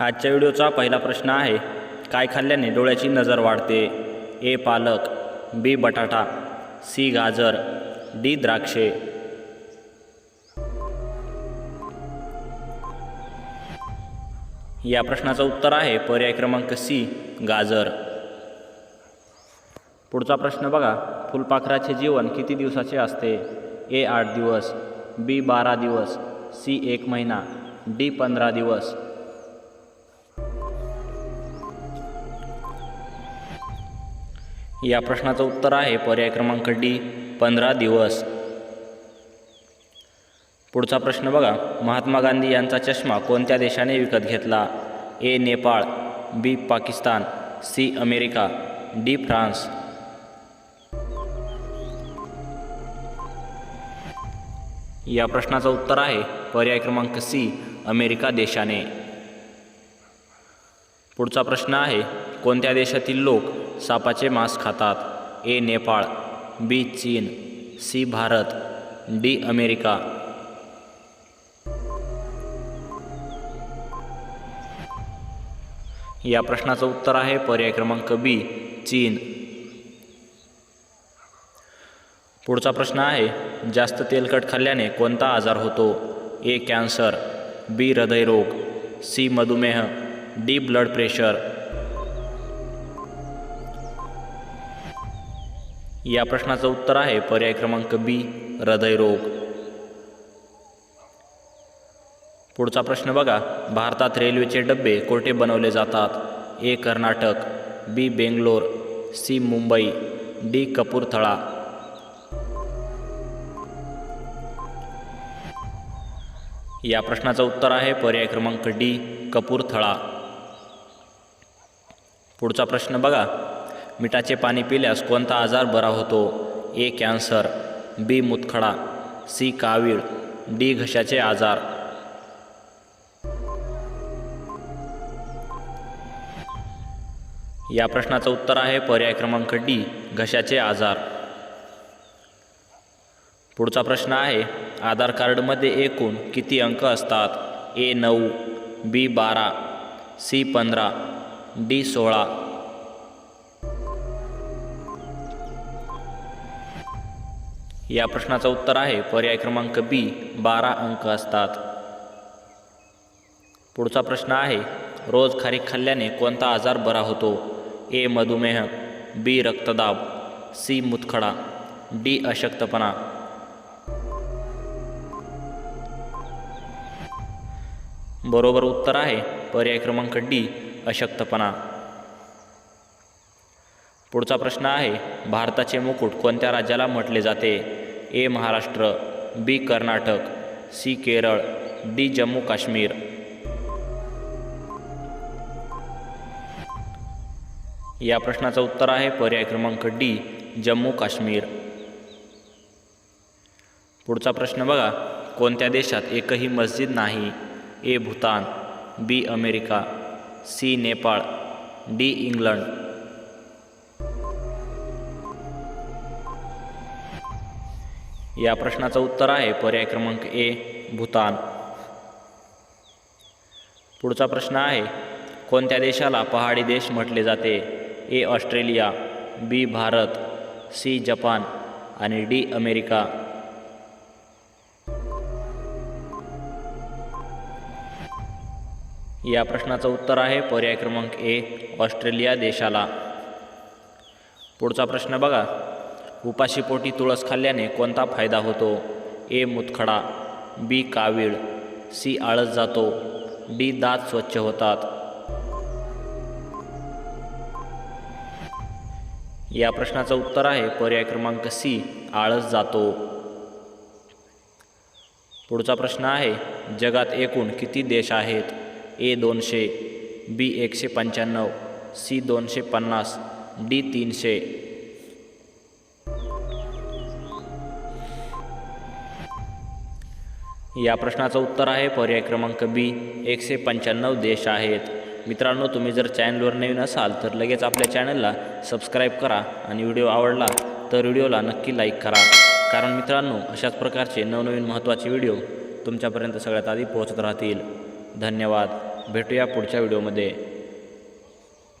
आजच्या व्हिडिओचा पहिला प्रश्न आहे काय खाल्ल्याने डोळ्याची नजर वाढते? ए पालक बी बटाटा सी गाजर डी द्राक्षे. या प्रश्नाचं उत्तर आहे पर्याय क्रमांक सी गाजर. पुढचा प्रश्न बघा फुलपाखराचे जीवन किती दिवसाचे असते? ए आठ दिवस बी बारा दिवस सी एक महिना डी पंधरा दिवस. या प्रश्नाचं उत्तर आहे पर्याय क्रमांक डी पंधरा दिवस. पुढचा प्रश्न बघा. महात्मा गांधी यांचा चष्मा कोणत्या देशाने विकत घेतला? A Nepal B Pakistan C America D France. या प्रश्नाचं उत्तर आहे पर्याय क्रमांक सी अमेरिका देशाने. पुढचा प्रश्न आहे कोणत्या देशातील लोक सापाचे मांस खातात? ए नेपाळ बी चीन सी भारत डी अमेरिका. या प्रश्नाचं उत्तर आहे पर्याय क्रमांक बी चीन. पुढचा प्रश्न आहे जास्त तेलकट खाल्ल्याने कोणता आजार होतो? ए कॅन्सर बी हृदयरोग सी मधुमेह डी ब्लड प्रेशर. या प्रश्नाचं उत्तर आहे पर्याय क्रमांक बी हृदयरोग पुढचा प्रश्न बघा. भारतात रेल्वेचे डबे कोठे बनवले जातात? A Karnataka B Bangalore C Mumbai D Kapurthala. या प्रश्नाचं उत्तर आहे पर्याय क्रमांक डी कपूरथळा. पुढचा प्रश्न बघा. मिठाचे पाणी पिल्यास कोणता आजार बरा होतो? ए कॅन्सर बी मुतखडा सी कावीळ डी घशाचे आजार. या प्रश्नाचं उत्तर आहे पर्याय क्रमांक डी घशाचे आजार. पुढचा प्रश्न आहे आधार कार्डमध्ये एकूण किती अंक असतात? ए नऊ बी बारा सी पंधरा डी सोळा. या प्रश्नाचं उत्तर आहे. पर्याय क्रमांक बी बारा अंक असतात. पुढचा प्रश्न आहे रोज खारीक खाल्ल्याने कोणता आजार बरा होतो? ए मधुमेह. बी रक्तदाब. सी मुतखडा. डी अशक्तपणा. बरोबर उत्तर आहे पर्याय क्रमांक डी अशक्तपणा. पुढचा प्रश्न आहे भारताचे मुकुट कोणत्या राज्याला म्हटले जाते? A Maharashtra B Karnataka C Kerala D Jammu Kashmir. या प्रश्नाचं उत्तर आहे पर्याय क्रमांक डी जम्मू काश्मीर. पुढचा प्रश्न बघा कोणत्या देशात एकही मस्जिद नाही? A Bhutan B America C Nepal D England. या प्रश्नाचं उत्तर आहे. पर्याय क्रमांक ए भूतान. पुढचा प्रश्न आहे कोणत्या देशाला पहाडी देश म्हटले जाते? A Australia B Bharat C Japan आणि डी अमेरिका. या प्रश्नाचं उत्तर आहे पर्याय क्रमांक ए ऑस्ट्रेलिया देशाला. पुढचा प्रश्न बघा. उपाशीपोटी तुळस खाल्ल्याने कोणता फायदा होतो? ए. मुतखडा बी. कावीळ सी. आळस जातो डी. दात स्वच्छ होतात. या प्रश्नाचं उत्तर आहे पर्याय क्रमांक सी आळस जातो. पुढचा प्रश्न आहे जगात एकूण किती देश आहेत? ए. दोनशे बी. एकशे पंच्याण्णव सी. दोनशे पन्नास डी. तीनशे. या प्रश्नाचं उत्तर आहे. पर्याय क्रमांक बी. एकशे पंच्याण्णव देश आहेत. मित्रांनो तुम्ही जर चॅनलवर नवीन असाल तर लगेच आपल्या चॅनलला सबस्क्राईब करा आणि व्हिडिओ आवडला तर व्हिडिओला नक्की लाईक करा. कारण मित्रांनो अशाच प्रकारचे नवनवीन महत्त्वाचे व्हिडिओ तुमच्यापर्यंत सगळ्यात आधी पोहोचत राहतील. धन्यवाद. भेटूया पुढच्या व्हिडिओमध्ये.